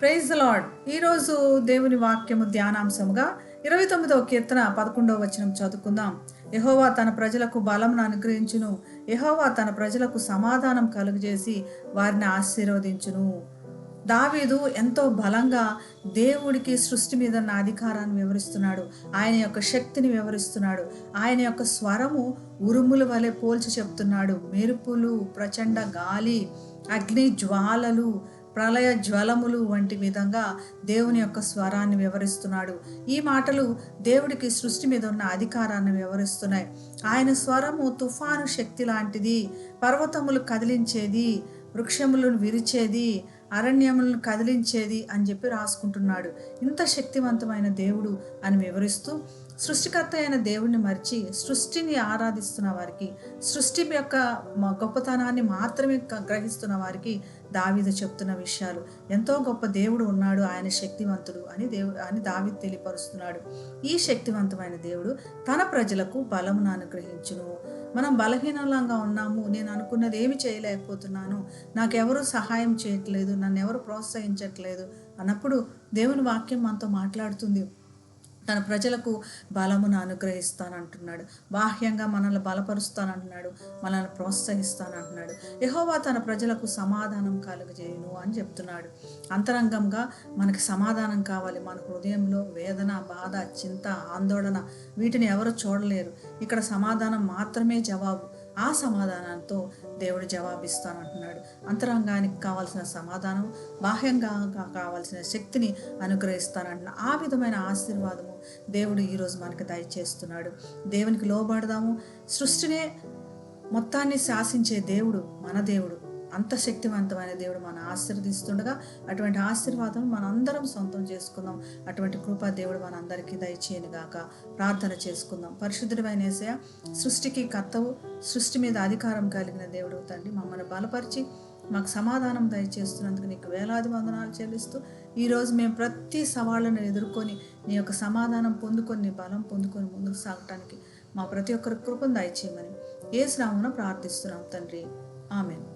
Praise lord. ఈరోజు దేవుని వాక్యము ధ్యానాంశముగా ఇరవై తొమ్మిదవ కీర్తన పదకొండవ వచనం చదువుకుందాం. యహోవా తన ప్రజలకు బలమును అనుగ్రహించును. యహోవా తన ప్రజలకు సమాధానం కలుగజేసి వారిని ఆశీర్వదించును. దావీదు ఎంతో బలంగా దేవుడికి సృష్టి మీద ఉన్న అధికారాన్ని వివరిస్తున్నాడు. ఆయన యొక్క శక్తిని వివరిస్తున్నాడు. ఆయన యొక్క స్వరము ఉరుముల వలె పోల్చి చెప్తున్నాడు. మెరుపులు ప్రచండ గాలి అగ్ని జ్వాలలు ప్రళయ జ్వలములు వంటి విధంగా దేవుని యొక్క స్వరాన్ని వివరిస్తున్నాడు. ఈ మాటలు దేవుడికి సృష్టి మీద ఉన్న అధికారాన్ని వివరిస్తున్నాయి. ఆయన స్వరము తుఫాను శక్తి లాంటిది. పర్వతములు కదిలించేది వృక్షములను విరిచేది అరణ్యములను కదిలించేది అని చెప్పి రాసుకుంటున్నాడు. ఇంత శక్తివంతమైన దేవుడు అని వివరిస్తూ సృష్టికర్త అయిన దేవుణ్ణి మరిచి సృష్టిని ఆరాధిస్తున్న వారికి సృష్టి యొక్క గొప్పతనాన్ని మాత్రమే గ్రహిస్తున్న వారికి దావిద చెప్తున్న విషయాలు. ఎంతో గొప్ప దేవుడు ఉన్నాడు ఆయన శక్తివంతుడు అని దేవు అని దావీదు తెలియపరుస్తున్నాడు. ఈ శక్తివంతమైన దేవుడు తన ప్రజలకు బలమును అనుగ్రహించును. మనం బలహీనంగా ఉన్నాము నేను అనుకున్నది ఏమి చేయలేకపోతున్నాను నాకెవరు సహాయం చేయట్లేదు నన్ను ఎవరు ప్రోత్సహించట్లేదు అన్నప్పుడు దేవుని వాక్యం మనతో మాట్లాడుతుంది. తన ప్రజలకు బలమును అనుగ్రహిస్తానంటున్నాడు. బాహ్యంగా మనల్ని బలపరుస్తానంటున్నాడు. మనల్ని ప్రోత్సహిస్తానంటున్నాడు. యహోవా తన ప్రజలకు సమాధానం కలుగజేయును అని చెప్తున్నాడు. అంతరంగంగా మనకి సమాధానం కావాలి. మన హృదయంలో వేదన బాధ చింత ఆందోళన వీటిని ఎవరు చూడలేరు. ఇక్కడ సమాధానం మాత్రమే జవాబు. ఆ సమాధానంతో దేవుడు జవాబిస్తానంటున్నాడు. అంతరంగానికి కావాల్సిన సమాధానం బాహ్యంగా కావాల్సిన శక్తిని అనుగ్రహిస్తానంటున్న ఆ విధమైన ఆశీర్వాదము దేవుడు ఈరోజు మనకు దయచేస్తున్నాడు. దేవునికి లోబడదాము. సృష్టినే మొత్తాన్ని శాసించే దేవుడు మన దేవుడు. అంత శక్తివంతమైన దేవుడు మన ఆశీర్వదిస్తుండగా అటువంటి ఆశీర్వాదం మనందరం సొంతం చేసుకుందాం. అటువంటి కృపా దేవుడు మనందరికీ దయచేయను గాక ప్రార్థన చేసుకుందాం. పరిశుద్ధుడమైన ఏసయ సృష్టికి కర్తవు సృష్టి మీద అధికారం కలిగిన దేవుడు తండ్రి మమ్మల్ని బలపరిచి మాకు సమాధానం దయచేస్తున్నందుకు నీకు వేలాది వందనాలు చెల్లిస్తూ ఈరోజు మేము ప్రతి సవాళ్ళను ఎదుర్కొని నీ యొక్క సమాధానం పొందుకొని నీ బలం పొందుకొని ముందుకు సాగటానికి మా ప్రతి ఒక్కరి కృపను దయచేయమని ఏ శ్రావణ ప్రార్థిస్తున్నాం తండ్రి. ఆమెను.